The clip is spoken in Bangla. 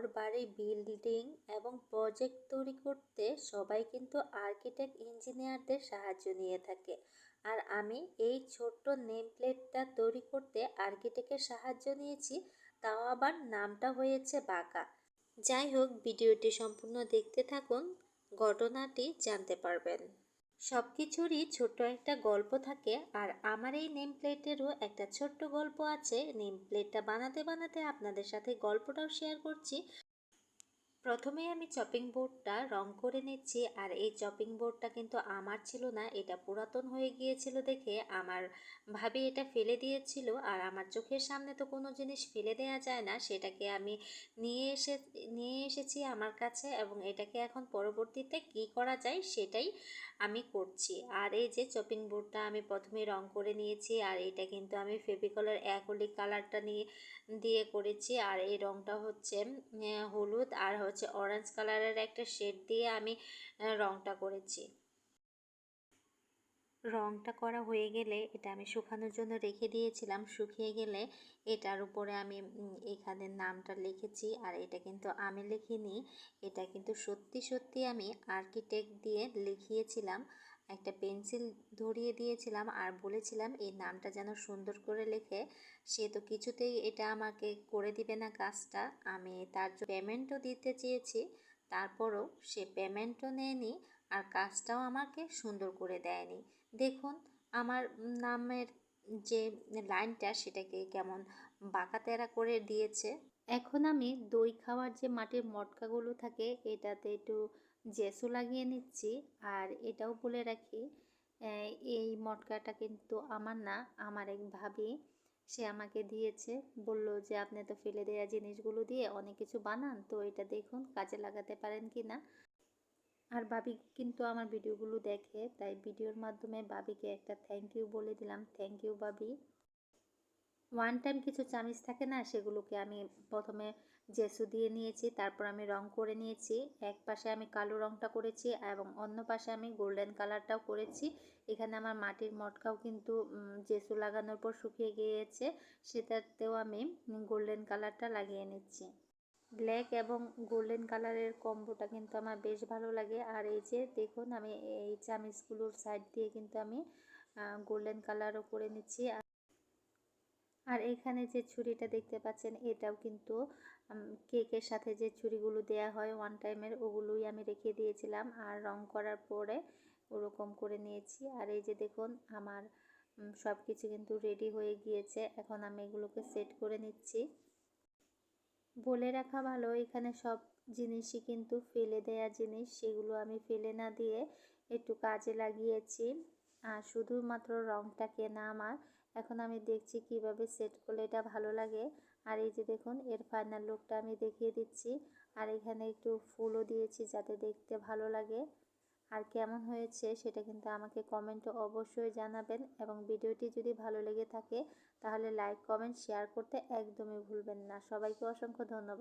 ঘর বাড়ি বিল্ডিং এবং প্রজেক্ট তৈরি করতে সবাই কিন্তু আর্কিটেক্ট ইঞ্জিনিয়ারদের সাহায্য নিয়ে থাকে। আর আমি এই ছোট্ট নেম প্লেটটা তৈরি করতে আর্কিটেক্টের সাহায্য নিয়েছি, তাও আবার নামটা হয়েছে বাঁকা। যাই হোক, ভিডিওটি সম্পূর্ণ দেখতে থাকুন, ঘটনাটি জানতে পারবেন। সব কিছুরই ছোট্ট একটা গল্প থাকে আর আমার এই নেম প্লেটেরও একটা ছোট্ট গল্প আছে। নেম প্লেটটা বানাতে বানাতে আপনাদের সাথে গল্পটাও শেয়ার করছি। প্রথমে আমি চপিং বোর্ডটা রং করে নিচ্ছি, আর এই চপিং বোর্ডটা কিন্তু আমার ছিল না, এটা পুরাতন হয়ে গিয়েছিল দেখে আমার ভাবি এটা ফেলে দিয়েছিল, আর আমার চোখের সামনে তো কোনো জিনিস ফেলে দেওয়া যায় না, সেটাকে আমি নিয়ে এসে, নিয়ে এসেছি আমার কাছে, এবং এটাকে এখন পরবর্তীতে কি করা যায় সেটাই আমি করছি। আর এই যে চপিং বোর্ডটা আমি প্রথমে রং করে নিয়েছি, আর এটা কিন্তু আমি ফেভিকলের অ্যাকোলিক কালারটা নিয়ে, দিয়ে করেছি, আর এই রংটা হচ্ছে হলুদ, আর হচ্ছে অরেঞ্জ কালারের একটা শেড দিয়ে আমি রংটা করেছি। রংটা করা হয়ে গেলে এটা আমি শুকানোর জন্য রেখে দিয়েছিলাম। শুকিয়ে গেলে এটার উপরে আমি এখানে নামটা লিখেছি আর এটা কিন্তু আমি লিখিনি। এটা কিন্তু সত্যি সত্যি আমি আর্কিটেক্ট দিয়ে লিখিয়েছিলাম। একটা পেন্সিল ধরিয়ে দিয়েছিলাম আর বলেছিলাম, এই নামটা যেন সুন্দর করে লেখে। সে তো কিছুতেই এটা আমাকে করে দিবে না কাজটা। আমি তার পেমেন্টও দিতে চেয়েছি, তারপরও সে পেমেন্টও নেয়নি আর কাজটাও আমাকে সুন্দর করে দেয়নি। দেখুন, আমার নামের যে লাইনটা সেটাকে কেমন বাঁকা তেরা করে দিয়েছে। এখন আমি দই খাওয়ার যে মাটির মটকাগুলো থাকে, এটাতে একটু জেসু লাগিয়ে নিচ্ছি। আর এটাও বলে রাখি এই মটকাটা কিন্তু আমার না, আমার এক ভাবি, সে আমাকে দিয়েছে। বলল যে, আপনি তো ফেলে দেওয়া জিনিসগুলো দিয়ে অনেক কিছু বানান, তো এটা দেখুন কাজে লাগাতে পারেন কি না? আর বাবি কিন্তু আমার ভিডিওগুলো দেখে, তাই ভিডিওর মাধ্যমে বাবিকে একটা থ্যাংক ইউ বলে দিলাম। থ্যাংক ইউ বাবি ওয়ান টাইম কিছু চামিচ থাকে না, সেগুলোকে আমি প্রথমে জেসু দিয়ে নিয়েছি, তারপর আমি রং করে নিয়েছি। এক পাশে আমি কালো রংটা করেছি এবং অন্য পাশে আমি গোল্ডেন কালারটাও করেছি। এখানে আমার মাটির মটকাও কিন্তু জেসু লাগানোর পর শুকিয়ে গিয়েছে, সেটাতেও আমি গোল্ডেন কালারটা লাগিয়ে নিচ্ছি। ব্ল্যাক এবং গোল্ডেন কালারের কম্বোটা কিন্তু আমার বেশ ভালো লাগে। আর এই যে দেখুন, আমি এই চামিচগুলোর সাইড দিয়ে কিন্তু আমি গোল্ডেন কালারও করে নিচ্ছি। আর এখানে যে ছুরিটা দেখতে পাচ্ছেন, এটাও কিন্তু কেকের সাথে যে ছুরিগুলো দেয়া হয় ওয়ান টাইমের ওগুলোই আমি রেখে দিয়েছিলাম আর রং করার পরে ওরকম করে নিয়েছি। আর এই যে দেখুন, আমার সব কিছু কিন্তু রেডি হয়ে গিয়েছে। এখন আমি এগুলোকে সেট করে নিচ্ছি। বলে রাখা ভালো, এখানে সব জিনিসই কিন্তু ফেলে দেয়া জিনিস, সেগুলো আমি ফেলে না দিয়ে একটু কাজে লাগিয়েছি। আর শুধুমাত্র রংটা কেনা আমার। এখন আমি দেখছি কীভাবে সেট করলে এটা ভালো লাগে। আর এই যে দেখুন, এর ফাইনাল লুকটা আমি দেখিয়ে দিচ্ছি। আর এখানে একটু ফুলও দিয়েছি যাতে দেখতে ভালো লাগে। আর কেমন হয়েছে সেটা কিন্তু আমাকে কমেন্টে অবশ্যই জানাবেন। এবং ভিডিওটি যদি ভালো লেগে থাকে, তাহলে লাইক কমেন্ট শেয়ার করতে একদমই ভুলবেন না। সবাইকে অসংখ্য ধন্যবাদ।